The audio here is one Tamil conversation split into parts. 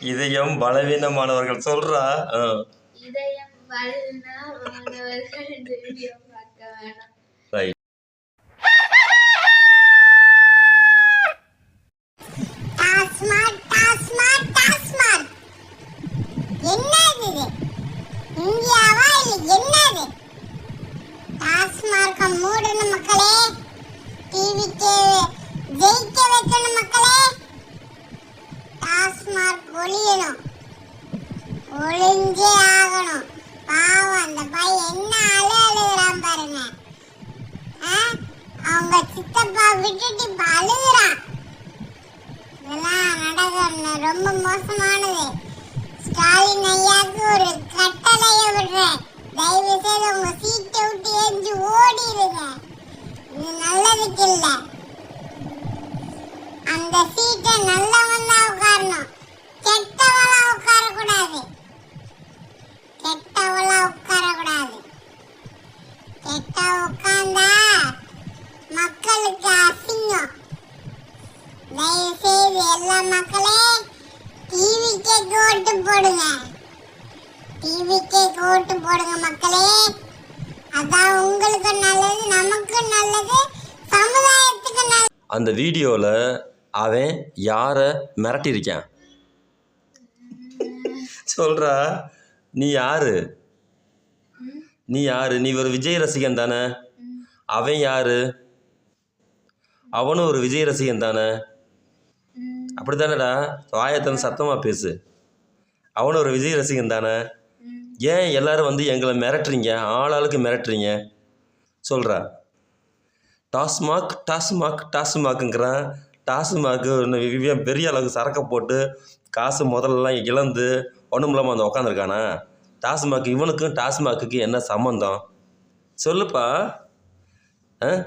இதயம் பலவீனமானவர்கள் சொல்றா. இதயம் டாஸ்மார்க்க மூடணும் மக்களே. டிவிக்கு ஜெயிக்க வைக்கணும் மக்களே. டாஸ்மார்க் ஒழியணும் ஒழிஞ்சே ஆகணும். பாவம் அந்த பையன் என்ன அழு அழுகிறான் பாருங்க. அவங்க சித்தப்பா விட்டுட்டு இப்ப அழுகிறான். இதெல்லாம் நடக்க ரொம்ப மோசமானது. ஸ்டாலின் ஐயாவுக்கு ஒரு கட்டளைய விடுறேன். தயவு செய்து உங்க சீட்டை விட்டு எரிஞ்சு ஓடிடுங்க இது நல்லதுக்கு இல்லை. அந்த சீட்டை நல்லவன் தான் உட்காரணும். கெட்டவளா உட்கார கூடாது கெட்டவளா உட்கார கூடாது கெட்ட உட்கார்ந்தா மக்களுக்கு அசிங்கம். தயவு செய்து எல்லா மக்களே டிவிக்கே ஓட்டு போடுங்க. டிவிக்கே ஓட்டு போடுங்க மக்களே. அதான் உங்களுக்கு நல்லது நமக்கு நல்லது சமுதாயத்துக்கு நல்லது. அந்த வீடியோவில் அவன் யாரை மிரட்டியிருக்கான்? சொல்கிறா நீ யாரு? நீ யாரு? நீ ஒரு விஜய் ரசிகன் தானே? அவன் யாரு? அவனும் ஒரு விஜய் ரசிகன் தானே? அப்படி தானடா வாயத்தன் சத்தமாக பேசு. அவனும் ஒரு விஜய் ரசிகன் தானே? ஏன் எல்லாரும் வந்து எங்களை மிரட்டுறீங்க? ஆளாளுக்கு மிரட்டுறீங்க? சொல்கிறா டாஸ்மாக் டாஸ்மாக் டாஸ்மாக்குங்கிறான். டாஸ்மாக்கு இன்னும் பெரிய அளவுக்கு சரக்கை போட்டு காசு முதல்லாம் இழந்து ஒன்றும் இல்லாமல் வந்து உக்காந்துருக்கானா? டாஸ்மாக் இவனுக்கும் டாஸ்மாக்குக்கு என்ன சம்மந்தம் சொல்லுப்பா. ஆ?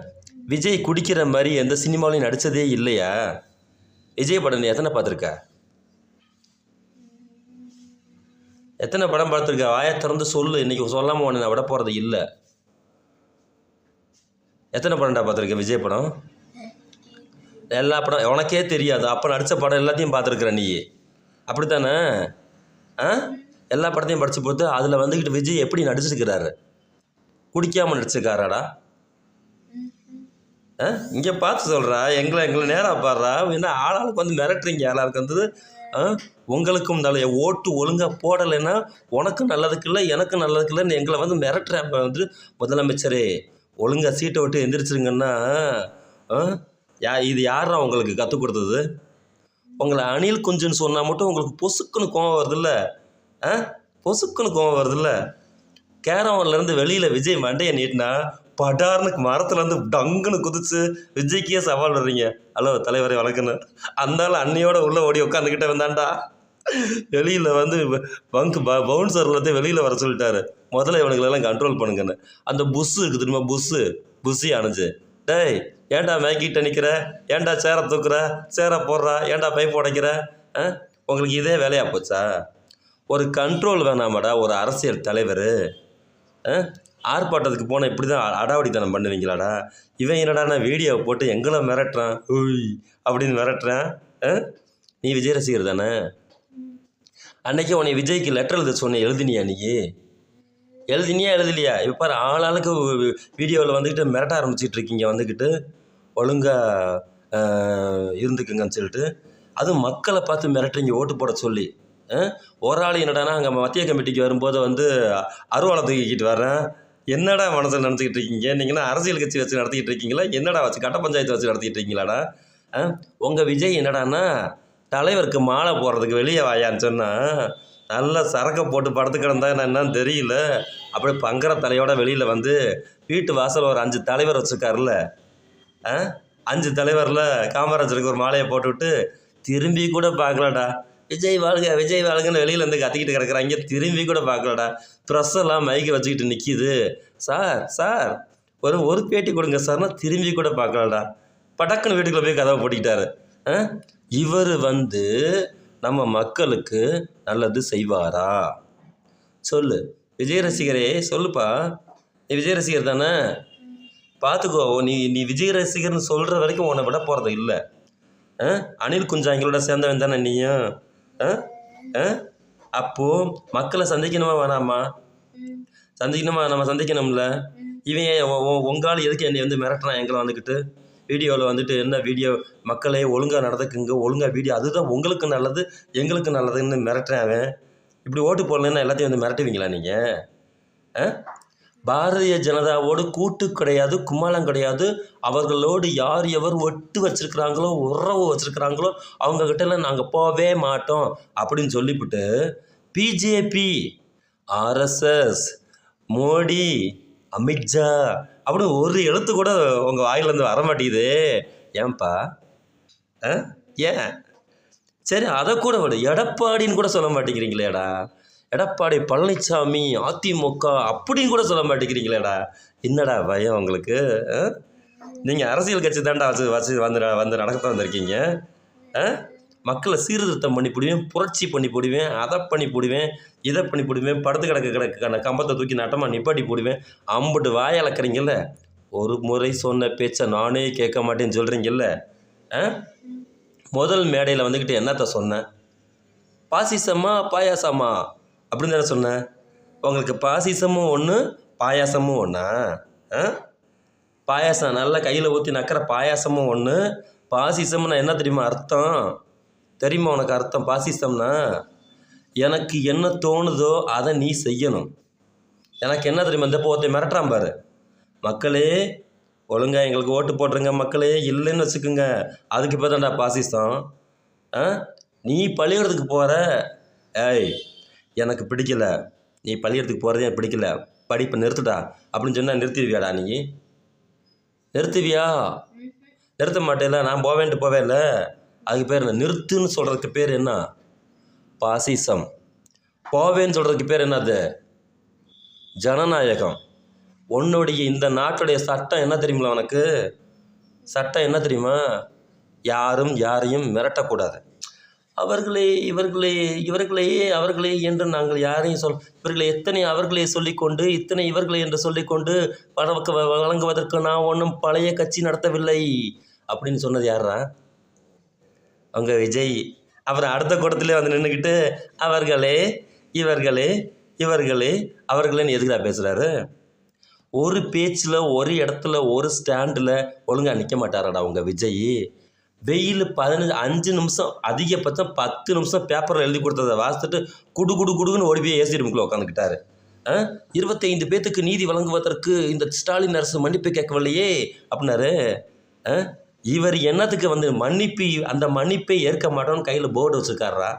விஜய் குடிக்கிற மாதிரி எந்த சினிமாலையும் நடித்ததே இல்லையா? விஜய் படம் நீ எத்தனை பார்த்துருக்க? எத்தனை படம் பார்த்துருக்க? வாயை திறந்து சொல்லு. இன்றைக்கி சொல்லாமல் உன்னை நான் விட போகிறது இல்லை. எத்தனை படம்டா பார்த்துருக்க விஜய் படம்? எல்லா படம் உனக்கே தெரியாது. அப்போ நடித்த படம் எல்லாத்தையும் பார்த்துருக்குற நீ அப்படித்தானே? ஆ? எல்லா படத்தையும் படித்து போட்டு அதில் வந்துக்கிட்டு விஜய் எப்படி நடிச்சிருக்கிறாரு? குடிக்காமல் நடிச்சிருக்காராடா? ஆ? இங்கே பார்த்து சொல்கிறா எங்களை எங்களை நேராக பாடுறா. என்ன ஆளாளுக்கு வந்து மிரட்டுறீங்க. ஆளாளுக்கு வந்து ஆ? உங்களுக்கும் நல்ல ஓட்டு ஒழுங்காக போடலைன்னா உனக்கும் நல்லதுக்கு இல்லை எனக்கும் நல்லதுக்கு இல்லைன்னு எங்களை வந்து மிரட்டுறேன் வந்து முதலமைச்சரே. ஒழுங்காக சீட்டை விட்டு எந்திரிச்சிருங்கன்னா ஆ? யா இது யாரா உங்களுக்கு கற்றுக் கொடுத்தது? உங்களை அணில் குஞ்சுன்னு சொன்னால் மட்டும் உங்களுக்கு பொசுக்குன்னு கோவம் வருதுல்ல? ஆ? பொசுக்குன்னு கோவம் வருதுல்ல? கேரவன்லேருந்து வெளியில் விஜய் மண்டையை நீட்டினா படார்னு மரத்துலேருந்து டங்குன்னு குதிச்சு விஜய்க்கே சவால் விடுறீங்க. ஹலோ தலைவரை வழக்குன்னு அந்தாலும் அன்னையோட உள்ளே ஓடி உட்காந்துக்கிட்டே வந்தாண்டா. வெளியில் வந்து பங்க் ப பவுன்சர் எல்லாத்தையும் வெளியில் வர சொல்லிட்டாரு. முதல்ல இவனுங்களெல்லாம் கண்ட்ரோல் பண்ணுங்கன்னு. அந்த புஸ்ஸு இருக்குது தெரியுமா புஸ்ஸு? புஸ்ஸி அணைஞ்சு. டேய் ஏன்டா மேக்கிட்ட நிற்கிற ஏன்டா சேரை தூக்குற? சேரை போடுறா? ஏன்டா பைப் உடைக்கிற? ஆ? உங்களுக்கு இதே வேலையா போச்சா? ஒரு கண்ட்ரோல் வேணாமடா ஒரு அரசியல் தலைவர். ஆர்ப்பாட்டத்துக்கு போனால் இப்படி தான் அடாவடித்தனம் பண்ணுவீங்களாடா. இவன் என்னடானா வீடியோவை போட்டு எங்களை மிரட்டுறான்? ஓய் அப்படின்னு மிரட்டுறான்? ஆ? நீ விஜய் ரசிகர் தானே? அன்னைக்கு உன்னை விஜய்க்கு லெட்டர் எழுத சொன்ன எழுதினியா நீ? எழுதினியா எழுதலையா? இப்போ பாரு ஆளாளுக்கு வீடியோவில் வந்துக்கிட்டு மிரட்ட ஆரம்பிச்சிட்டு இருக்கீங்க வந்துக்கிட்டு ஒழுங்காக இருந்துக்குங்கன்னு சொல்லிட்டு. அதுவும் மக்களை பார்த்து மிரட்டுறீங்க ஓட்டு போட சொல்லி. ஆ? ஒரு ஆள் என்னடானா அங்கே மத்திய கமிட்டிக்கு வரும்போது வந்து அருவாளை தூக்கிக்கிட்டு வர்றேன். என்னடா மனசில் நினச்சிக்கிட்டு இருக்கீங்க நீங்கன்னா அரசியல் கட்சி வச்சு நடத்திக்கிட்டு இருக்கீங்களா என்னடா வச்சு கட்ட பஞ்சாயத்து வச்சு நடத்திக்கிட்டு இருக்கீங்களாடா ஆ உங்கள் விஜய் என்னடான்னா தலைவருக்கு மாலை போடுறதுக்கு வெளியே வாயான்னு சொன்னால் நல்லா சரக்கை போட்டு படுத்து கிடந்தா நான் என்னன்னு தெரியல. அப்படியே பங்கர தலையோட வெளியில் வந்து வீட்டு வாசல் ஒரு அஞ்சு தலைவர் வச்சுருக்காருல்ல. ஆ? அஞ்சு தலைவரில் காமராஜருக்கு ஒரு மாலையை போட்டுவிட்டு திரும்பி கூட பார்க்கலடா. விஜய் வாழ்க விஜய் வாழ்கன்னு வெளியில் இருந்து கத்திக்கிட்டு கிடக்குறாங்க திரும்பி கூட பார்க்கலடா. ப்ரெஸ் எல்லாம் மைக்கை வச்சுக்கிட்டு நிற்கிது சார் சார் ஒரு ஒரு பேட்டி கொடுங்க சார்னா திரும்பி கூட பார்க்கலடா. படக்குன்னு வீட்டுக்குள்ளே போய் கதவை போட்டிக்கிட்டாரு. ஆ? இவர் வந்து நம்ம மக்களுக்கு நல்லது செய்வாரா? சொல்லு. விஜய் ரசிகரே சொல்லுப்பா. நீ விஜய் ரசிகர் தானே? பார்த்துக்கோ நீ நீ விஜய் ரசிகர்னு சொல்கிற வரைக்கும் உன்னை விட போகிறது இல்லை. ஆ? அனில் குஞ்சாங்களோட சேர்ந்தவன் தானே நீயும்? ஆ? ஆ? அப்போது மக்களை சந்திக்கணுமா வேணாமா? சந்திக்கணுமா? நம்ம சந்திக்கணும்ல. இவன் ஏன் உ- உங்கால் எதுக்கு என்னை வந்து மிரட்டுறான் எங்களை வந்துக்கிட்டு? வீடியோவில் வந்துட்டு என்ன வீடியோ மக்களே ஒழுங்காக நடந்துக்குங்க ஒழுங்காக வீடியோ அதுதான் உங்களுக்கு நல்லது எங்களுக்கு நல்லதுன்னு மிரட்டுறேன் அவன். இப்படி ஓட்டு போடலன்னா எல்லாத்தையும் வந்து மிரட்டுவீங்களா நீங்கள் ஆ? பாரதிய ஜனதாவோடு கூட்டு கிடையாது கும்மாளம் கிடையாது. அவர்களோடு யார் எவர் ஒட்டு வச்சுருக்கிறாங்களோ உறவு வச்சுருக்கிறாங்களோ அவங்கக்கிட்டலாம் நாங்கள் போகவே மாட்டோம் அப்படின்னு சொல்லிவிட்டு பிஜேபி ஆர்எஸ்எஸ் மோடி அமித்ஷா அப்படி ஒரு எழுத்து கூட உங்கள் வாயிலேருந்து வர மாட்டேங்குது. ஏன்பா? ஆ? ஏன்? சரி அதை கூட விடு. எடப்பாடின்னு கூட சொல்ல மாட்டேங்கிறீங்களேடா. எடப்பாடி பழனிசாமி அதிமுக அப்படின்னு கூட சொல்ல மாட்டேங்கிறீங்களேடா. என்னடா பயம் உங்களுக்கு? நீங்கள் அரசியல் கட்சி தாண்டா வச்சு வச்சு வந்து வந்து நடக்கத்தான் வந்திருக்கீங்க. ஆ? மக்களை சீர்திருத்தம் பண்ணி போடுவேன் புரட்சி பண்ணி போடுவேன் அதை பண்ணி போடுவேன் இதை பண்ணி போடுவேன் படுத்து கிடக்க கிடக்கான கம்பத்தை தூக்கி நட்டமாக நிப்பாட்டி போடுவேன். அம்புட்டு வாய் அளக்குறீங்கல்ல ஒரு முறை சொன்ன பேச்சை நானே கேட்க மாட்டேன்னு சொல்கிறீங்கல்ல ஆ? முதல் மேடையில் வந்துக்கிட்டு என்னத்த சொன்னேன் பாசிசமா பாயாசமா? அப்படின்னு தானே சொன்னேன் உங்களுக்கு பாசிசமும் ஒன்று பாயாசமும் ஒன்றா ஆ? பாயாசம் நல்லா கையில் ஊற்றி நக்கிற பாயாசமும் ஒன்று பாசிசம்னா என்ன தெரியுமா அர்த்தம்? தெரியுமா உனக்கு அர்த்தம்? பாசிசம்னா எனக்கு என்ன தோணுதோ அதை நீ செய்யணும். எனக்கு என்ன தெரியுமா? இந்த போத்தை மிரட்டுறான் பாரு. மக்களே ஒழுங்கா எங்களுக்கு ஓட்டு போட்டுருங்க மக்களே. இல்லைன்னு வச்சுக்கோங்க. அதுக்கு இப்போ தான்டா பாசிசம். ஆ? நீ பழியறதுக்கு போகிற ஏய் எனக்கு பிடிக்கல. நீ பள்ளிக்கூடத்துக்கு போகிறதே எனக்கு பிடிக்கல. படிப்பை நிறுத்துடா. அப்படின்னு சொன்னால் நிறுத்திடுவியாடா நீ? நிறுத்துவியா? நிறுத்த மாட்டேல நான் போவேன்ட்டு போவேன்ல அதுக்கு பேர் என்ன நிறுத்துன்னு சொல்கிறதுக்கு பேர் என்ன பாசிசம் போவேன்னு சொல்கிறதுக்கு பேர் என்னது ஜனநாயகம் உன்னுடைய இந்த நாட்டுடைய சட்டம் என்ன தெரியுமா உனக்கு சட்டம் என்ன தெரியுமா யாரும் யாரையும் மிரட்டக்கூடாது அவர்களே இவர்களே இவர்களே அவர்களே என்று நாங்கள் யாரையும் சொல் இவர்களை எத்தனை அவர்களே சொல்லிக்கொண்டு இத்தனை இவர்களே என்று சொல்லிக்கொண்டு வழக்கு வழங்குவதற்கு நான் ஒன்றும் பழைய கட்சி நடத்தவில்லை அப்படின்னு சொன்னது யாரா உங்கள் விஜய் அப்புறம் அடுத்த கூட்டத்திலே வந்து நின்றுக்கிட்டு அவர்களே இவர்களே இவர்களே அவர்களேன்னு எதுக்குடா பேசுகிறாரு ஒரு பேச்சில் ஒரு இடத்துல ஒரு ஸ்டாண்டில் ஒழுங்காக நிற்க மாட்டாராடா உங்கள் விஜய். வெயில் பதினஞ்சு அஞ்சு நிமிஷம் அதிகபட்சம் பத்து நிமிஷம் பேப்பரில் எழுதி கொடுத்ததை வாசித்துட்டு குடு குடு குடுன்னு ஓடி போய் ஏசி ரூமுக்குள்ள உட்காந்துக்கிட்டாரு ஆ? இருபத்தைந்து பேத்துக்கு நீதி வழங்குவதற்கு இந்த ஸ்டாலின் அரசு மன்னிப்பு கேட்கவில்லையே அப்படின்னாரு. ஆ? இவர் என்னத்துக்கு வந்து மன்னிப்பு அந்த மன்னிப்பை ஏற்க மாட்டோம்னு கையில் போர்டு வச்சுருக்காரா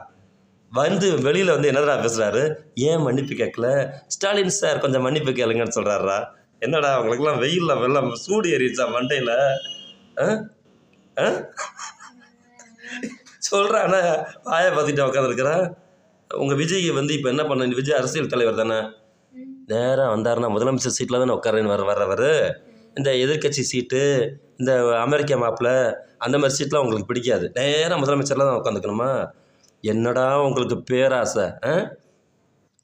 வந்து வெளியில் வந்து என்னடா பேசுகிறாரு ஏன் மன்னிப்பு கேட்கல? ஸ்டாலின் சார் கொஞ்சம் மன்னிப்பு கேளுங்கன்னு சொல்கிறாரா என்னடா அவங்களுக்குலாம் வெயிலில் வெள்ளம் சூடு ஏறிடுச்சா மண்டையில்? ஆ? சொல்கிறாண்ணா வாயை பார்த்துட்டு உட்காந்துருக்குறேன் உங்கள் விஜய் வந்து இப்போ என்ன பண்ண? விஜய் அரசியல் தலைவர் தானே. நேராக வந்தாருன்னா முதலமைச்சர் சீட்டில் தானே உட்காரன்னு வர வர்றவர். இந்த எதிர்க்கட்சி சீட்டு இந்த அமெரிக்கா மாப்பிள்ள அந்த மாதிரி சீட்லாம் உங்களுக்கு பிடிக்காது. நேராக முதலமைச்சரில் தான் உட்காந்துக்கணுமா? என்னடா உங்களுக்கு பேராசை ஆ?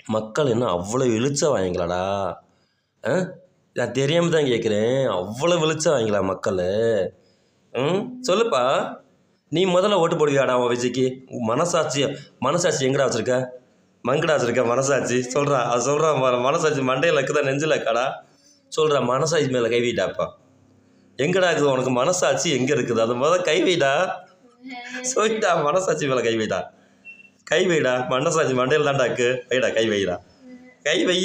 மக்கள் என்ன அவ்வளோ இழிச்ச வாங்கிங்களாடா ஆ? நான் தெரியாமல் தான் கேட்குறேன். அவ்வளோ இழிச்ச வாங்கிங்களா மக்கள். ம்? சொல்லுப்பா. நீ முதல்ல ஓட்டு போடுவியாடா உன் விஜய்க்கு? மனசாட்சி மனசாட்சி எங்கடா வச்சுருக்க? மங்கடா வச்சுருக்க மனசாட்சி? சொல்கிறா அது சொல்கிறான் மனசாட்சி மண்டையில் இருக்குதா நெஞ்சில் இருக்காடா? சொல்கிறா மனசாட்சி மேலே கைவிட்டாப்பா எங்கடா இருக்குது? உனக்கு மனசாட்சி எங்கே இருக்குது? அது முதல் கைவிடா சொல்லிட்டா மனசாட்சி மேலே கைவிடா கை வைடா மனசாட்சி மண்டையில் தான்டா இருக்கு. வைடா கை வைடா. கை வை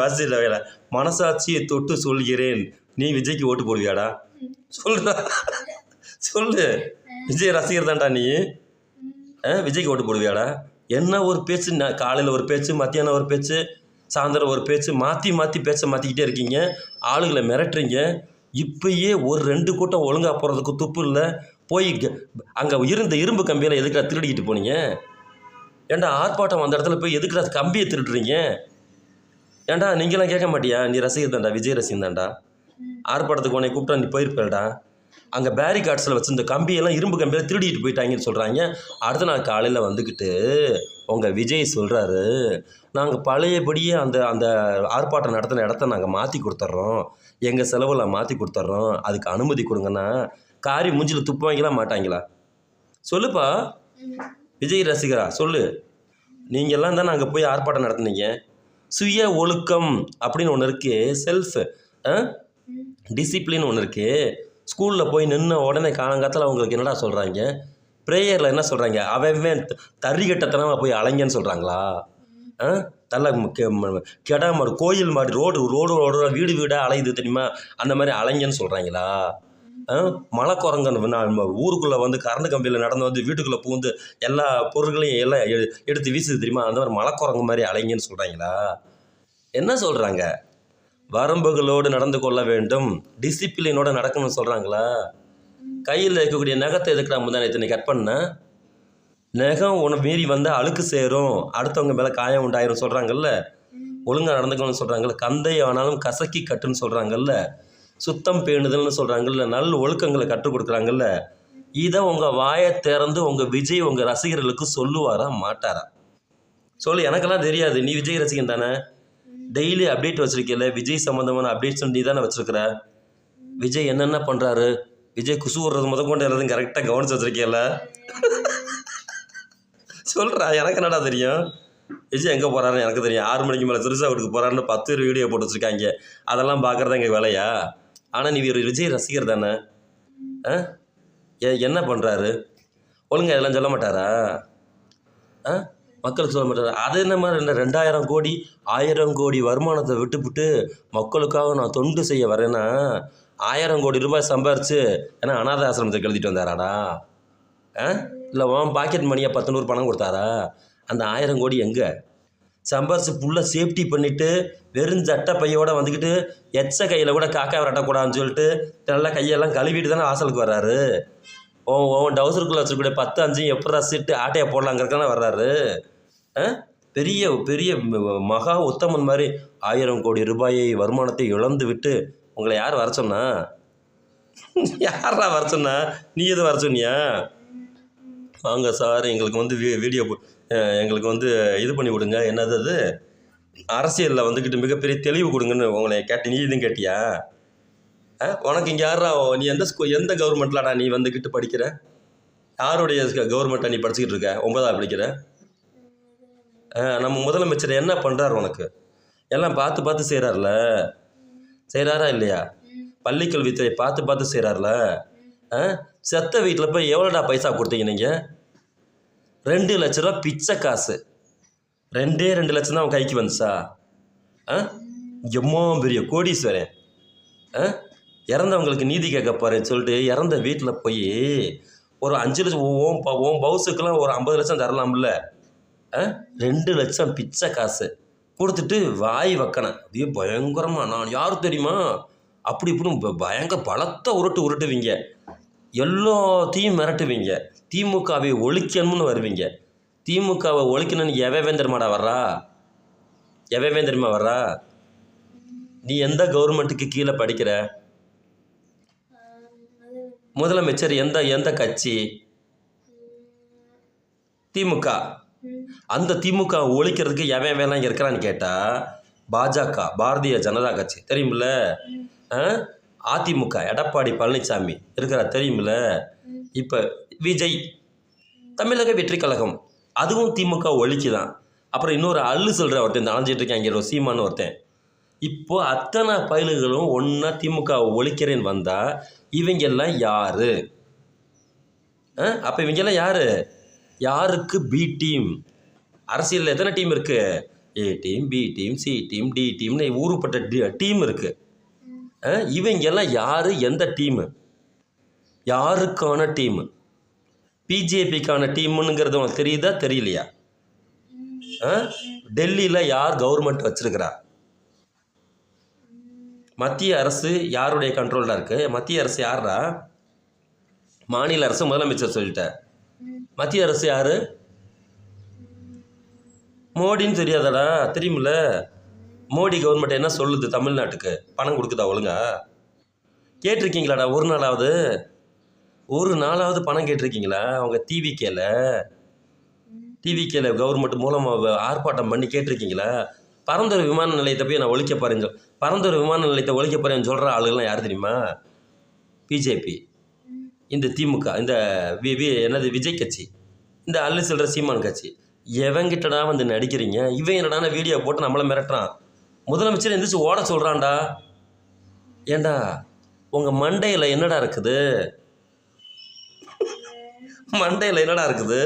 வசதியில் வைடா. மனசாட்சியை தொட்டு சொல்கிறேன். நீ விஜய்க்கு ஓட்டு போடுவியாடா? சொல்லுடா சொல்லு. விஜய் ரசிகர் தான்டா நீ. ஆ விஜய்க்கு ஓட்டு போடுவியாடா? என்ன ஒரு பேச்சு? நான் காலையில் ஒரு பேச்சு மத்தியானம் ஒரு பேச்சு. சாயந்தரம் ஒரு பேச்சு மாற்றி மாற்றி பேச்சை மாற்றிக்கிட்டே இருக்கீங்க. ஆளுகளை மிரட்டுறீங்க. இப்பயே ஒரு ரெண்டு கூட்டம் ஒழுங்காக போகிறதுக்கு துப்பு இல்லை. போய் அங்கே இருந்த இரும்பு கம்பியில் எதுக்குடா திருடிக்கிட்டு போனீங்க? ஏன்டா ஆர்ப்பாட்டம் அந்த இடத்துல போய் எதுக்குடா கம்பியை திருடுறீங்க? ஏன்டா நீங்களாம் கேட்க மாட்டியா? நீ ரசிகர் தான்டா விஜய் ரசிகன் ஆர்ப்பாட்டத்துக்கு உன்னை கூப்பிட்டா நீ போயிருப்பேடா அங்கே பேரிகார்ட்ஸில் வச்சிருந்த கம்பியெல்லாம் இரும்பு கம்பியில் திருடிட்டு போயிட்டாங்கன்னு சொல்கிறாங்க அடுத்த நாள் காலையில் வந்துக்கிட்டு உங்கள் விஜய் சொல்கிறாரு நாங்கள் பழையபடியே அந்த அந்த ஆர்ப்பாட்டம் நடத்தின இடத்த நாங்கள் மாற்றி கொடுத்துட்றோம் எங்கள் செலவில் மாற்றி கொடுத்துட்றோம் அதுக்கு அனுமதி கொடுங்கன்னா காரி மூஞ்சில் துப்புவாங்களா மாட்டாங்களா? சொல்லுப்பா. விஜய் ரசிகரா சொல்லு. நீங்கள்லாம் தான் நாங்கள் போய் ஆர்ப்பாட்டம் நடத்துனீங்க? சுய ஒழுக்கம் அப்படின்னு ஒன்று இருக்கு. செல்ஃப் டிசிப்ளின் ஒன்று இருக்குது ஸ்கூலில் போய் நின்று உடனே காலங்காலத்தில் அவங்களுக்கு என்னடா சொல்கிறாங்க ப்ரேயரில் என்ன சொல்கிறாங்க அவன் தறிகட்டத்தனமாக போய் அலைங்கன்னு சொல்கிறாங்களா ஆ? நல்ல கெடா மாடு கோயில் மாடு ரோடு ரோடு ரோடு வீடு வீடாக அலையுது தெரியுமா? அந்த மாதிரி அலைங்கன்னு சொல்கிறாங்களா ஆ? மலைக்குரங்கன் நான் ஊருக்குள்ளே வந்து கரண்ட் கம்பியில் நடந்து வந்து வீட்டுக்குள்ளே பூந்து எல்லா பொருட்களையும் எல்லாம் எடுத்து வீசுது தெரியுமா? அந்த மாதிரி மலைக்குரங்கு மாதிரி அலைங்கன்னு சொல்கிறாங்களா என்ன சொல்கிறாங்க வரம்புகளோடு நடந்து கொள்ள வேண்டும். டிசிப்ளினோடு நடக்கணும்னு சொல்கிறாங்களா கையில் இருக்கக்கூடிய நகத்தை எதுக்கு நம்ம முந்தானத்தை இத்தனை கட் பண்ண? நகம் உன மீறி வந்தால் அழுக்கு சேரும். அடுத்தவங்க மேலே காயம் உண்டாயிரும் சொல்கிறாங்கல்ல ஒழுங்காக நடந்துக்கணும்னு சொல்கிறாங்கல்ல கந்தை ஆனாலும் கசக்கி கட்டுன்னு சொல்கிறாங்கல்ல சுத்தம் பேணுதல்னு சொல்கிறாங்கல்ல நல்ல ஒழுக்கங்களை கற்றுக் கொடுக்குறாங்கல்ல? இதை உங்கள் வாயை திறந்து உங்கள் விஜய் உங்கள் ரசிகர்களுக்கு சொல்லுவாரா மாட்டாரா? சொல்லு எனக்கெல்லாம் தெரியாது. நீ விஜய் ரசிகன் தானே? டெய்லி அப்டேட் வச்சுருக்கல விஜய் சம்மந்தமான அப்டேட்ஸ் நீ தானே வச்சுருக்கிற? விஜய் என்னென்ன பண்ணுறாரு விஜய் குசு விடுறது முத கொண்டு எல்லாத்தையும் கரெக்டாக கவனிச்சு வச்சிருக்கல சொல்கிறா எனக்கு என்னடா தெரியும்? விஜய் எங்கே போகிறாருன்னு எனக்கு தெரியும். ஆறு மணிக்கு மேலே திருசா வீட்டுக்கு போகிறாருன்னு பத்து பேர் வீடியோ போட்டு வச்சுருக்காங்க. அதெல்லாம் பார்க்குறதா எங்கள் வேலையா? ஆனால் நீ ஒரு விஜய் ரசிகர் தானே? ஆ? என்ன பண்ணுறாரு ஒழுங்கா இதெல்லாம் சொல்ல மாட்டாரா? ஆ? மக்களுக்கு சொல்ல மாட்டாரா? அது என்ன மாதிரி என்ன ரெண்டாயிரம் கோடி ஆயிரம் கோடி வருமானத்தை விட்டுப்புட்டு மக்களுக்காக நான் தொண்டு செய்ய வரேன்னா ஆயிரம் கோடி ரூபாய் சம்பாரிச்சு ஏன்னா அனாதை ஆசிரமத்துக்கு எழுதிட்டு வந்தாராடா? ஆ? இல்லை உன் பாக்கெட் மணியாக பத்து நூறு பணம் கொடுத்தாரா? அந்த ஆயிரம் கோடி எங்கே? சம்பாரிச்சு ஃபுல்லாக சேஃப்டி பண்ணிவிட்டு வெறும் சட்டை பையோட வந்துக்கிட்டு எச்ச கையில் கூட காக்கா விரட்டக்கூடாதுன்னு சொல்லிட்டு நல்லா கையெல்லாம் கழுவிட்டு தானே வாசலுக்கு வர்றாரு. ஓ உன் டவுசருக்குள்ளே வச்சுருக்கூடிய பத்து அஞ்சையும் எப்படா சிட்டு ஆட்டையை போடலாங்கிறதுக்கான வர்றாரு. ஆ? பெரிய பெரிய மகா உத்தமன் மாதிரி ஆயிரம் கோடி ரூபாயை வருமானத்தை இழந்து விட்டு உங்களை யார் வர சொன்னா? யாரா வர சொன்னா? நீ எது வர சொன்னியா? வாங்க சார் எங்களுக்கு வந்து வீ வீடியோ எங்களுக்கு வந்து இது பண்ணி விடுங்க என்னது அது? அரசியலில் வந்துக்கிட்டு மிகப்பெரிய தெளிவு கொடுங்கன்னு உங்களை கேட்டு நீ இதுவும் கேட்டியா? ஆ உனக்கு இங்கே யாரா நீ எந்த ஸ்கூ எந்த கவர்மெண்ட்லடா நீ வந்துக்கிட்டு படிக்கிற? யாருடைய கவர்மெண்ட்டை நீ படிச்சுக்கிட்டு இருக்க? ஒன்பதாவது படிக்கிற? ஆ, நம்ம முதலமைச்சர் என்ன பண்ணுறாரு உனக்கு? எல்லாம் பார்த்து பார்த்து செய்கிறார்ல செய்கிறாரா இல்லையா? பள்ளிக்கல்வித்துறை பார்த்து பார்த்து செய்கிறார்ல ஆ? செத்த வீட்டில் போய் எவ்வளோடா பைசா கொடுத்தீங்க நீங்கள் ரெண்டு லட்ச ரூபா பிச்சை காசு. ரெண்டே ரெண்டு லட்சம் தான் அவன் கைக்கு வந்துச்சா? ஆ? எம்மோ பெரிய கோடீஸ்வரன். ஆ? இறந்தவங்களுக்கு நீதி கேட்க போறேன்னு சொல்லிட்டு இறந்த வீட்டில் போய் ஒரு அஞ்சு லட்சம் ஓம் ஓம் பவுசுக்கெலாம் ஒரு ஐம்பது லட்சம் தரலாம்ல. ஆ? ரெண்டு லட்சம் பிச்சை காசு. கொடுத்துட்டு வாய் வைக்கணும். அப்படியே பயங்கரமாக நான் யார் தெரியுமா? அப்படி இப்படின்னு பயங்கர பலத்த உருட்டு உருட்டுவீங்க. எல்லாத்தையும் மிரட்டுவீங்க. திமுகவை ஒழிக்கணும்னு வருவீங்க. திமுகவை ஒழிக்கணும்னு எவவேந்திரமாடா வர்றா? எவவேந்திரமா வர்றா? நீ எந்த கவர்மெண்ட்டுக்கு கீழே படிக்கிற? முதலமைச்சர் எந்த எந்த கட்சி? திமுக. அந்த திமுக ஒழிக்கிறதுக்கு எவன் வேலை இங்கே இருக்கிறான்னு கேட்டால் பாஜக பாரதிய ஜனதா கட்சி. தெரியுமில்ல? ஆ? அதிமுக எடப்பாடி பழனிசாமி இருக்கிறா தெரியுமில்ல? இப்போ விஜய் தமிழக வெற்றி கழகம். அதுவும் திமுக ஒழிக்குதான் அப்புறம் இன்னொரு அள்ளு சொல்கிற ஒருத்தன் அலைஞ்சிட்டு இருக்கேன். இங்கே ஒரு சீமான்னு ஒருத்தன். இப்போ அத்தனை பயலுகளும் ஒன்றா திமுக ஒழிக்கிறேன்னு வந்தால் இவங்கெல்லாம் யாரு? அப்போ இவங்கெல்லாம் யார்? யாருக்கு பி டீம் அரசியலில் எத்தனை டீம் இருக்குது A team B team C team D டீம்னு ஊருப்பட்ட டி டீம் இருக்குது ஆ, இவங்கெல்லாம் யார்? எந்த டீமு யாருக்கான டீமு பிஜேபிக்கான டீமுங்கிறது உனக்கு தெரியுதா தெரியலையா? ஆ டெல்லியில் யார் கவர்மெண்ட் வச்சிருக்கிறா? மத்திய அரசு யாருடைய கண்ட்ரோலில் இருக்குது மத்திய அரசு யாரா மாநில அரசு முதலமைச்சர் சொல்லிட்டேன் மத்திய அரசு யார்? மோடின்னு தெரியாதடா தெரியுமில்ல. மோடி கவர்மெண்ட் என்ன சொல்லுது தமிழ்நாட்டுக்கு? பணம் கொடுக்குதா ஒழுங்கா? கேட்டிருக்கீங்களாடா ஒரு நாளாவது? ஒரு நாளாவது பணம் கேட்டிருக்கீங்களா? அவங்க டிவிக்கேல டிவிக்கேல கவர்மெண்ட் மூலமாக ஆர்ப்பாட்டம் பண்ணி கேட்டிருக்கீங்களா? பரந்தூர் விமான நிலையத்தை போய் நான் ஒழிக்க போகிறேன் சொல் பரந்தூர் விமான நிலையத்தை ஒழிக்க போகிறேன்னு சொல்கிற ஆளுகள்லாம் யார் தெரியுமா? பிஜேபி இந்த திமுக இந்த வி வி என்னது விஜய் கட்சி. இந்த அல்லு செல்ற சீமான் கட்சி. எவங்கிட்டடா வந்து நடிக்கிறீங்க? இவன் என்னடான வீடியோ போட்டு நம்மளை மிரட்டுறான்? முதலமைச்சர் எந்திரிச்சு ஓட சொல்கிறான்டா ஏண்டா உங்கள் மண்டையில் என்னடா இருக்குது? மண்டையில் என்னடா இருக்குது?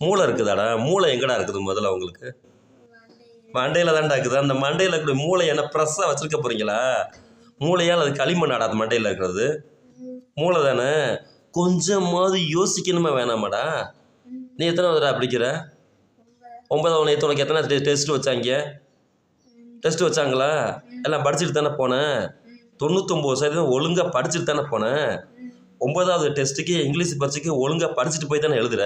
மூளை இருக்குதாடா? மூளை எங்கடா இருக்குது முதல்ல உங்களுக்கு? மண்டையில் தான்டா இருக்குது. அந்த மண்டையில் இருக்கிற மூளை என்ன ப்ரெஸ்ஸாக வச்சுருக்க போகிறீங்களா மூளையால் அது களிமண்ணாடா அது மண்டையில் இருக்கிறது. மூளை தானே? கொஞ்சமாவது யோசிக்கணுமா வேணாமாடா. நீ எத்தனை வதடா படிக்கிற? ஒன்பதாவது நேற்று உனக்கு எத்தனை டெஸ்ட் வச்சாங்க? டெஸ்ட் வச்சாங்களா? எல்லாம் படிச்சுட்டு தானே போனேன் தொண்ணூத்தொம்பது சதவீதம் ஒழுங்காக படிச்சுட்டு தானே போனேன் ஒன்பதாவது டெஸ்ட்டுக்கு இங்கிலீஷ் பரீட்சைக்கு ஒழுங்காக படிச்சுட்டு போய் தானே எழுதுற?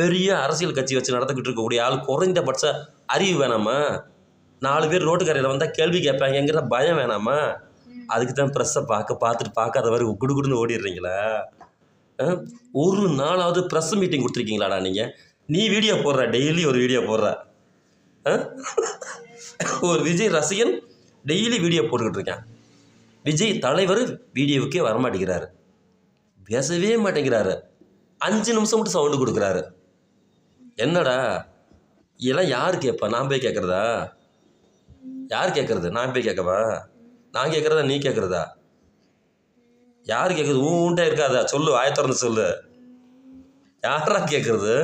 பெரிய அரசியல் கட்சி வச்சு நடந்துக்கிட்டு இருக்கக்கூடிய ஆள் குறைந்தபட்ச அறிவு வேணாமா? நாலு பேர் ரோட்டுக்கரையில் வந்தால் கேள்வி கேட்பாங்கங்கிற பயம் வேணாமா? அதுக்கு தான் ப்ரெஸ்ஸை பார்க்க பார்த்துட்டு பார்க்காத வரை குடுகுடுன்னு ஓடிடுறீங்களா? ஒரு நாளாவது ப்ரெஸ் மீட்டிங் கொடுத்துருக்கீங்களாடா நீங்கள் நீ வீடியோ போடுற டெய்லி ஒரு வீடியோ போடுற. ஆ? ஒரு விஜய் ரசிகன் டெய்லி வீடியோ போட்டுக்கிட்டு இருக்கேன். விஜய் தலைவர் வீடியோவுக்கே வரமாட்டேங்கிறாரு. பேசவே மாட்டேங்கிறாரு. அஞ்சு நிமிஷம் மட்டும் சவுண்டு கொடுக்குறாரு. என்னடா? இதெல்லாம் யார் கேட்பா? நான் போய் கேட்குறதா? யார் கேட்குறது? நான் போய் கேட்கவா? நான் கேட்குறதா? நீ கேட்குறதா? யார் கேட்குறது ஊன்ட்டே இருக்காதா. சொல்லு வாயை திறந்து சொல்லு. யாரா கேட்குறது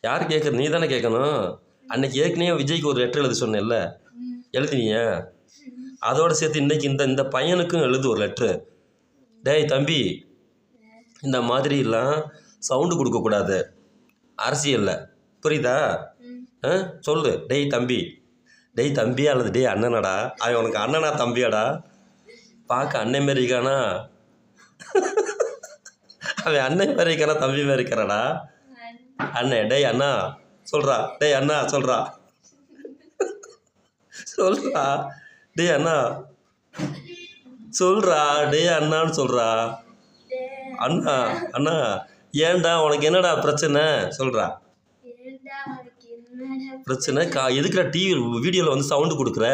யார் கேட்குறது நீ தானே கேட்கணும் அன்னைக்கு ஏற்கனவே விஜய்க்கு ஒரு லெட்டர் எழுத சொன்னேன்ல. எழுதினிய. அதோட சேர்த்து இன்னைக்கு இந்த இந்த பையனுக்கும் எழுது ஒரு லெட்ரு டேய் தம்பி இந்த மாதிரிலாம் சவுண்டு கொடுக்கக்கூடாது அரசியலில். புரியுதா? ஆ சொல்லு. டேய் தம்பி. டேய் தம்பியா அல்லது டேய் அண்ணனாடா? அவன் உனக்கு அண்ணனா தம்பியாடா? பார்க்க அண்ணன் மாரி இருக்கானா? அவன் அண்ணன் மாரி இருக்கானா தம்பி மாரி இருக்கிறாடா அண்ணன் டேய் அண்ணா சொல்கிறா டேய் அண்ணா சொல்கிறா சொல்கிறா டேய் அண்ணா. சொல்கிறா டேய் அண்ணான்னு சொல்கிறா அண்ணா அண்ணா ஏன்டா உனக்கு என்னடா பிரச்சனை? சொல்கிறா பிரச்சனை கா எதுக்குடா டிவி வீடியோவில் வந்து சவுண்டு கொடுக்குற?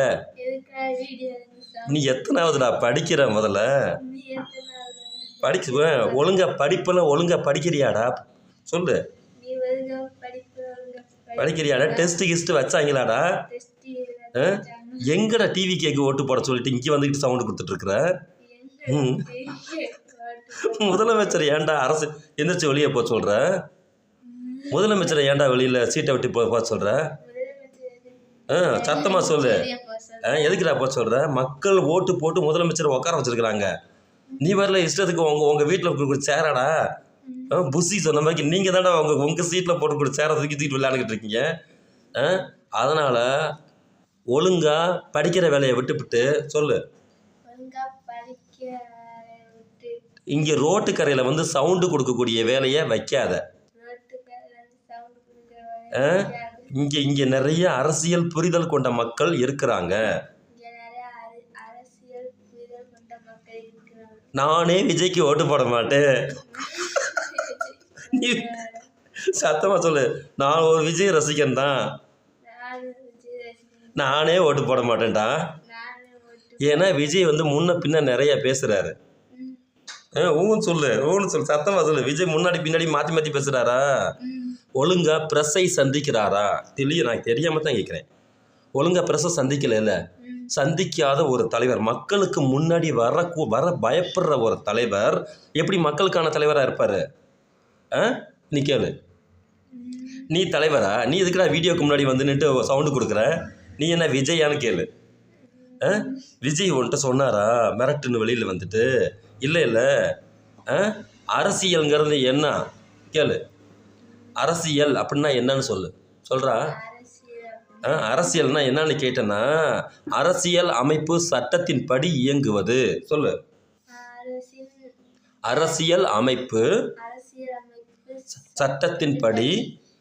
நீ எத்தனாவதுடா படிக்கிற முதல்ல? நீ எத்தனாவது படிக்க ஒழுங்காக படிப்பெல்லாம் ஒழுங்காக படிக்கிறியாடா? சொல்லு. படிக்கிறியாடா? டெஸ்ட் கிஸ்ட்டு வச்சாங்களாடா? எங்கடா டிவி கேக்கு ஓட்டு போட சொல்லிட்டு இங்கே வந்துக்கிட்டு சவுண்டு கொடுத்துட்ருக்குற? ம். முதலமைச்சர் ஏன்டா அரசு எந்திரிச்சு வெளியே போக சொல்கிற முதலமைச்சரை ஏன்டா வெளியில் சீட்டை விட்டு போ போக சொல்கிற ஆ சத்தமாக சொல்லு. ஆ எதுக்குடா போக சொல்கிற மக்கள் ஓட்டு போட்டு முதலமைச்சர் உட்கார வச்சிருக்கிறாங்க. நீ வரல இஷ்டத்துக்கு உங்கள் உங்கள் வீட்டில் கொடுக்குற சேராடா? புஷி சொன்ன மாதிரி நீங்கள் தானே உங்கள் உங்கள் சீட்டில் போட்டு கொடுத்த சேரை தூக்கி தூக்கிட்டு விளையாண்டுக்கிட்டு இருக்கீங்க. அதனால் ஒழுங்காக படிக்கிற வேலையை விட்டுவிட்டு சொல்லு. இங்கே ரோட்டு கரையில் வந்து சவுண்டு கொடுக்கக்கூடிய வேலையை வைக்காத. ஆ? இங்கே இங்கே நிறைய அரசியல் புரிதல் கொண்ட மக்கள் இருக்கிறாங்க. நானே விஜய்க்கு ஓட்டு போட மாட்டேன். நீ சத்தமாக சொல்லு. நான் ஒரு விஜய் ரசிகன் தான். நானே ஓட்டு போட மாட்டேன்டா. ஏன்னா விஜய் வந்து முன்ன பின்ன நிறைய பேசுகிறாரு. ஊன்னு சொல்லு ஊன்னு சொல்லு. சத்தமாக சொல்லு. விஜய் முன்னாடி பின்னாடி மாற்றி மாற்றி பேசுகிறாரா ஒழுங்காக ஒழுங்கா ப்ரெஸ்ஸை சந்திக்கிறாரா? தெரியும் நான் தெரியாமல் தான் கேட்குறேன் ஒழுங்கா ப்ரெஸ்ஸை சந்திக்கலைல்ல சந்திக்காத ஒரு தலைவர் மக்களுக்கு முன்னாடி வர வர பயப்படுற ஒரு தலைவர் எப்படி மக்களுக்கான தலைவராக இருப்பார்? ஆ? நீ கேளு. நீ தலைவரா? நீ எதுக்குடா வீடியோக்கு முன்னாடி வந்து நின்று சவுண்டு கொடுக்குற? நீ என்ன விஜயான்னு கேளு. ஆ? விஜய் உன்கிட்ட சொன்னாரா? மிரட்டுன்னு வெளியில் வந்துட்டு? இல்லை இல்லை. ஆ? அரசியலுங்கிறது என்ன? கேளு. அரசியல் அப்படின்னா என்னன்னு சொல்லு. சொல்கிறா ஆ, அரசியல்னா என்னன்னு கேட்டேன்னா அரசியல் அமைப்பு சட்டத்தின்படி இயங்குவது. சொல்லு. அரசியல் அமைப்பு அரசியல் சட்டத்தின்படி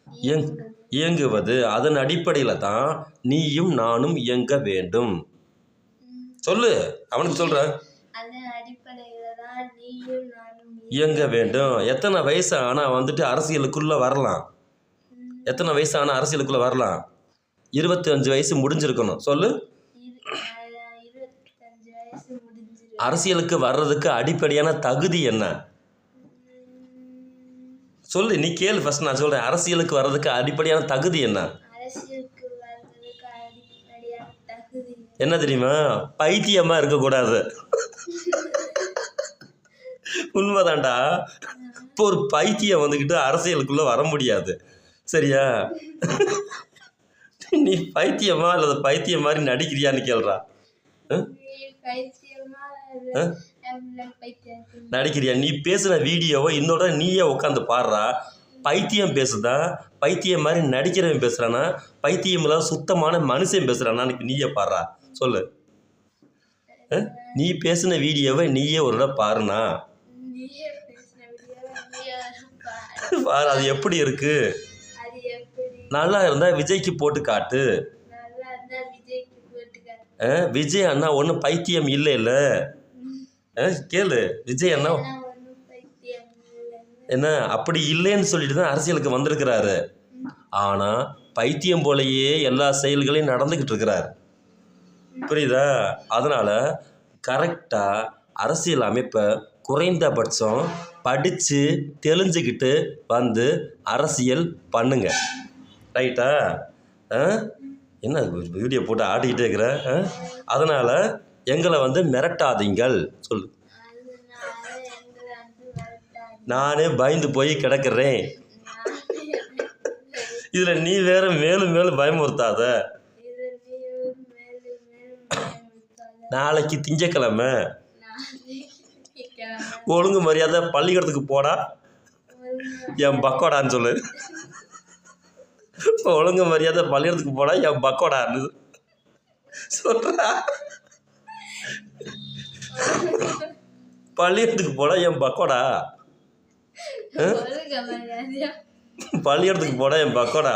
இயங் இயங்குவது. அதன் அடிப்படையில் தான் நீயும் நானும் இயங்க வேண்டும். சொல்லு. அவனுக்கு சொல்கிறேன் அதன் அடிப்படையில் தான் நீயும் நானும் இயங்க வேண்டும். எத்தனை வயசு ஆனால் வந்துட்டு அரசியலுக்குள்ளே வரலாம்? எத்தனை வயசு ஆனால் அரசியலுக்குள்ளே வரலாம்? இருபத்தஞ்சு வயசு முடிஞ்சிருக்கணும். சொல்லு. அரசியலுக்கு வர்றதுக்கு அடிப்படையான தகுதி என்ன? சொல்லு நீ கேளு ஃபர்ஸ்ட் நான் சொல்கிறேன் அரசியலுக்கு வர்றதுக்கு அடிப்படையான தகுதி என்ன? என்ன தெரியுமா? பைத்தியமாக இருக்கக்கூடாது. உண்மைதான்டா. இப்போ ஒரு பைத்தியம் வந்துக்கிட்டு அரசியலுக்குள்ளே வர முடியாது. சரியா? நீ பைத்தியமா அல்லது பைத்தியம் மாதிரி நடிக்கிறியான்னு கேள்றா. நடிக்கிறியா? நீ பேசுகிற வீடியோவை இன்னொரு நீயே உட்காந்து பாடுறா. பைத்தியம் பேசுதா? பைத்தியம் மாதிரி நடிக்கிறவன் பேசுகிறானா பைத்தியம் இல்லாத சுத்தமான மனுஷன் பேசுகிறானான்னு நீயே பாடுறா. சொல்லு. ஆ? நீ பேசின வீடியோவை நீயே ஒரு தடவை பாருண்ணா நீயே பேசின வீடியோ நீயே பாரு. அது எப்படி இருக்கு? நல்லா இருந்தால் விஜய்க்கு போட்டு காட்டு. ஆ? விஜய் அண்ணா ஒன்றும் பைத்தியம் இல்லை இல்லை? கேளு விஜய் அண்ணா. என்ன அப்படி இல்லைன்னு சொல்லிட்டு தான் அரசியலுக்கு வந்திருக்கிறாரு. ஆனால் பைத்தியம் போலயே எல்லா செயல்களையும் நடந்துக்கிட்டு இருக்கிறார். புரியுதா? அதனால் கரெக்டாக அரசியல் அமைப்பை குறைந்தபட்சம் படித்து தெளிஞ்சுக்கிட்டு வந்து அரசியல் பண்ணுங்க. ரைட்டா என்ன வீடியோ போட்டு ஆடிக்கிட்டே இருக்கிற? அதனால் எங்களை வந்து மிரட்டாதீங்கள். வரட்டாது நானே பயந்து போய் கிடக்கிறேன். இதில் நீ வேற மேலும் மேலும் பயமுறுத்தாத. நாளைக்கு திங்கக்கிழமை ஒழுங்கு மரியாதை பள்ளிக்கூடத்துக்கு போடா. என் பக்கோடான்னு சொல்லு. ஒழுங்கு மரியாதை பள்ளிக்கூடத்துக்கு போடா என் பக்கோடான்னு சொல்றா. பள்ளிக்கூடத்துக்கு போடா என் பக்கோடா. பள்ளிக்கூடத்துக்கு போடா என் பக்கோடா.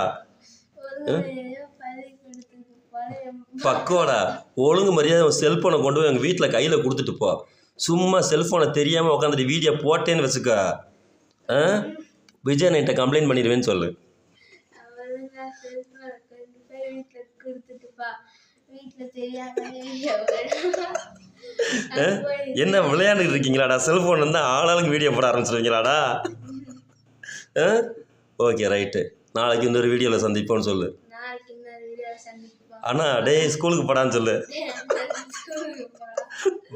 பக்கோடா. ஒழுங்கு மரியாதை செல்ஃபோனை கொண்டு போய் எங்கள் வீட்டில் கையில் கொடுத்துட்டு போ. சும்மா செல்ஃபோனை தெரியாமல் உட்காந்துட்டு வீடியோ போட்டேன்னு வச்சுக்க. ஆ? விஜய் நைட்டை கம்ப்ளைண்ட் பண்ணிடுவேன்னு சொல்லு? என்ன விளையாண்டுட்டு இருக்கீங்களாடா? செல்ஃபோன் வந்து ஆளாளுக்கு வீடியோ போட ஆரம்பிச்சிருவீங்களாடா? ஓகே ரைட்டு நாளைக்கு இன்னொரு வீடியோவில் சந்திப்போம்னு சொல்லு. அண்ணா டேய் ஸ்கூலுக்கு போடான்னு சொல்லு.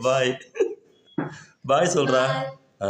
பாய் பாய் சொல்கிறா ஆ.